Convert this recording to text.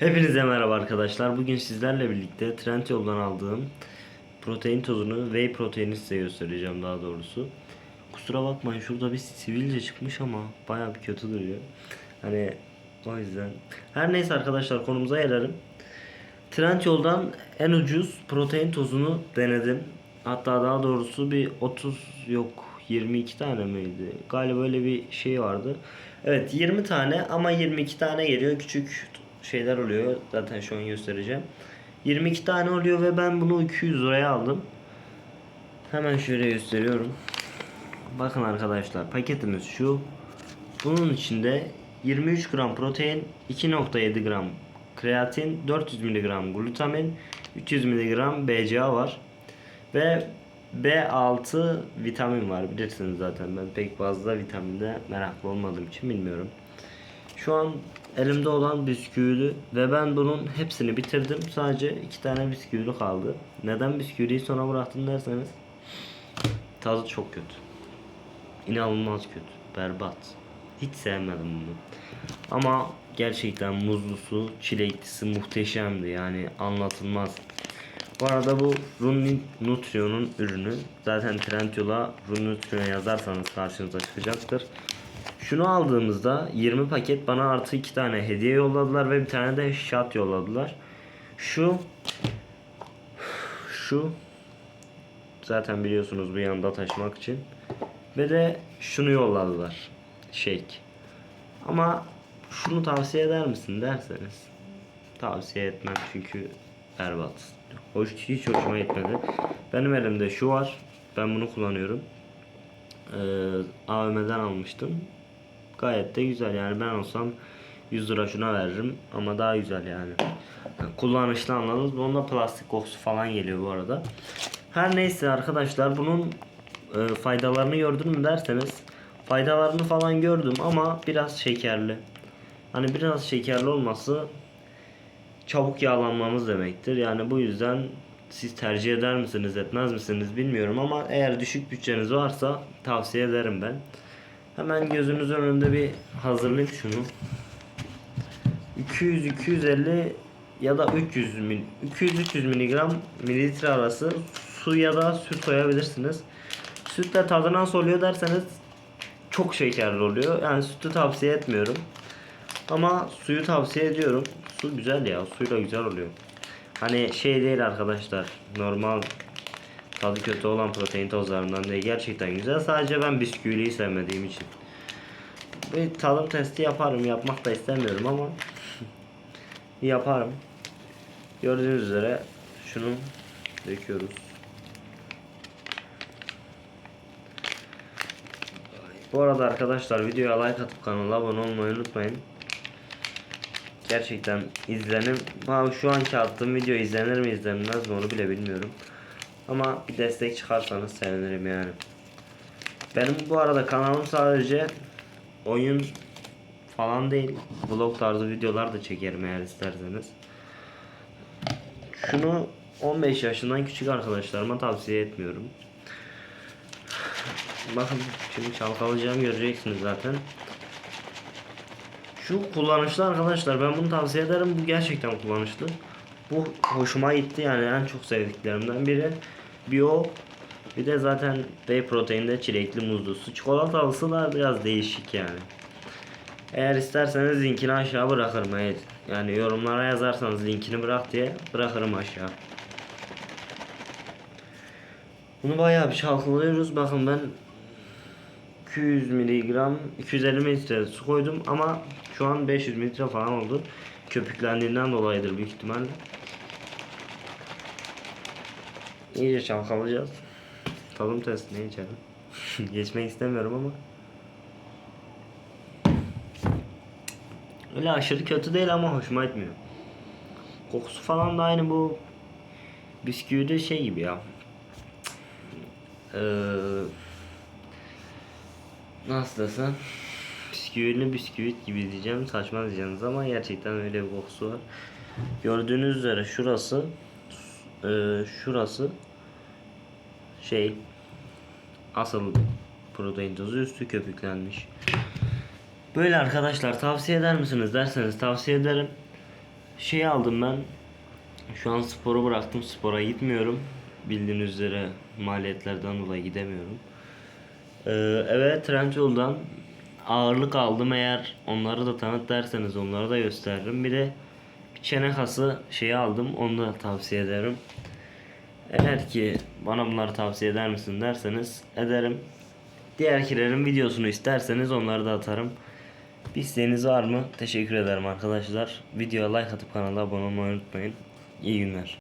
Hepinize merhaba arkadaşlar. Bugün sizlerle birlikte Trendyol'dan aldığım protein tozunu, whey proteini size göstereceğim daha doğrusu. Kusura bakmayın şurada bir sivilce çıkmış ama bayağı bir kötü duruyor. Hani o yüzden. Her neyse arkadaşlar konumuza gelelim. Trendyol'dan en ucuz protein tozunu denedim. Hatta daha doğrusu bir 30 yok 22 tane miydi? Galiba öyle bir şey vardı. Evet 20 tane ama 22 tane geliyor. Küçük şeyler oluyor. Zaten şu an göstereceğim. 22 tane oluyor ve ben bunu 200 liraya aldım. Hemen şöyle gösteriyorum. Bakın arkadaşlar paketimiz şu. Bunun içinde 23 gram protein, 2.7 gram kreatin, 400 mg glutamin, 300 mg BCA var. Ve B6 vitamin var bilirsiniz zaten ben pek fazla vitaminde meraklı olmadığım için bilmiyorum. Şu an elimde olan bisküvili ve ben bunun hepsini bitirdim. Sadece iki tane bisküvili kaldı. Neden bisküviyi sona bıraktım derseniz tadı çok kötü. İnanılmaz kötü. Berbat. Hiç sevmedim bunu. Ama gerçekten muzlusu, çileklisi muhteşemdi. Yani anlatılmaz. Bu arada bu Run Nutrio'nun ürünü. Zaten Trendyol'a Run Nutrio yazarsanız karşınıza çıkacaktır. Şunu aldığımızda 20 paket bana artı 2 tane hediye yolladılar ve bir tane de shot yolladılar. Şu şu zaten biliyorsunuz bu yanında taşımak için. Ve de şunu yolladılar. Shake. Ama şunu tavsiye eder misin derseniz tavsiye etmem çünkü berbat. Hoş, hiç hoşuma gitmedi. Benim elimde şu var. Ben bunu kullanıyorum. Ee, AVM'den almıştım. Gayet de güzel yani ben olsam 100 lira şuna veririm ama daha güzel yani. kullanışlı anladınız mı? Onda plastik kokusu falan geliyor bu arada. Her neyse arkadaşlar bunun e, faydalarını gördün mü derseniz faydalarını falan gördüm ama biraz şekerli. Hani biraz şekerli olması çabuk yağlanmamız demektir. Yani bu yüzden siz tercih eder misiniz etmez misiniz bilmiyorum ama eğer düşük bütçeniz varsa tavsiye ederim ben. Hemen gözünüzün önünde bir hazırlayayım şunu. 200 250 ya da 300 mil 200 300 miligram mililitre arası su ya da süt koyabilirsiniz. Sütle tadı nasıl oluyor derseniz çok şekerli oluyor. Yani sütü tavsiye etmiyorum. Ama suyu tavsiye ediyorum. Su güzel ya. Suyla güzel oluyor. Hani şey değil arkadaşlar. Normal tadı kötü olan protein tozlarından değil. Gerçekten güzel. Sadece ben bisküviyi sevmediğim için. Bir tadım testi yaparım. Yapmak da istemiyorum ama yaparım. Gördüğünüz üzere şunu döküyoruz. Bu arada arkadaşlar videoya like atıp kanala abone olmayı unutmayın. Gerçekten izlenim. Şu anki attığım video izlenir mi izlenmez mi onu bile bilmiyorum. Ama bir destek çıkarsanız sevinirim yani. Benim bu arada kanalım sadece oyun falan değil. Vlog tarzı videolar da çekerim eğer isterseniz. Şunu 15 yaşından küçük arkadaşlarıma tavsiye etmiyorum. Bakın şimdi çalkalayacağım göreceksiniz zaten. Şu kullanışlı arkadaşlar ben bunu tavsiye ederim. Bu gerçekten kullanışlı. Bu hoşuma gitti yani en çok sevdiklerimden biri. Bir o bir de zaten whey proteinde çilekli muzlusu. Çikolatalısı da biraz değişik yani. Eğer isterseniz linkini aşağı bırakırım. Evet. Yani yorumlara yazarsanız linkini bırak diye bırakırım aşağı. Bunu bayağı bir çalkalıyoruz. Bakın ben 200 miligram 250 mililitre su koydum ama şu an 500 mililitre falan oldu. Köpüklendiğinden dolayıdır büyük ihtimalle. İyice çalkalayacağız. Tadım testine geçelim. Geçmek istemiyorum ama. Öyle aşırı kötü değil ama hoşuma gitmiyor. Kokusu falan da aynı bu bisküvide şey gibi ya. Eee nasıl desem bisküvili bisküvit gibi diyeceğim saçma diyeceğiniz ama gerçekten öyle bir kokusu var. Gördüğünüz üzere şurası eee, şurası şey asıl protein tozu üstü köpüklenmiş. Böyle arkadaşlar tavsiye eder misiniz derseniz tavsiye ederim. Şey aldım ben. Şu an sporu bıraktım. Spora gitmiyorum. Bildiğiniz üzere maliyetlerden dolayı gidemiyorum. Ee, evet Trendyol'dan ağırlık aldım. Eğer onları da tanıt derseniz onları da gösteririm. Bir de çene kası şeyi aldım. Onu da tavsiye ederim. Eğer ki bana bunları tavsiye eder misin derseniz ederim. Diğerkilerin videosunu isterseniz onları da atarım. Bir isteğiniz var mı? Teşekkür ederim arkadaşlar. Videoya like atıp kanala abone olmayı unutmayın. İyi günler.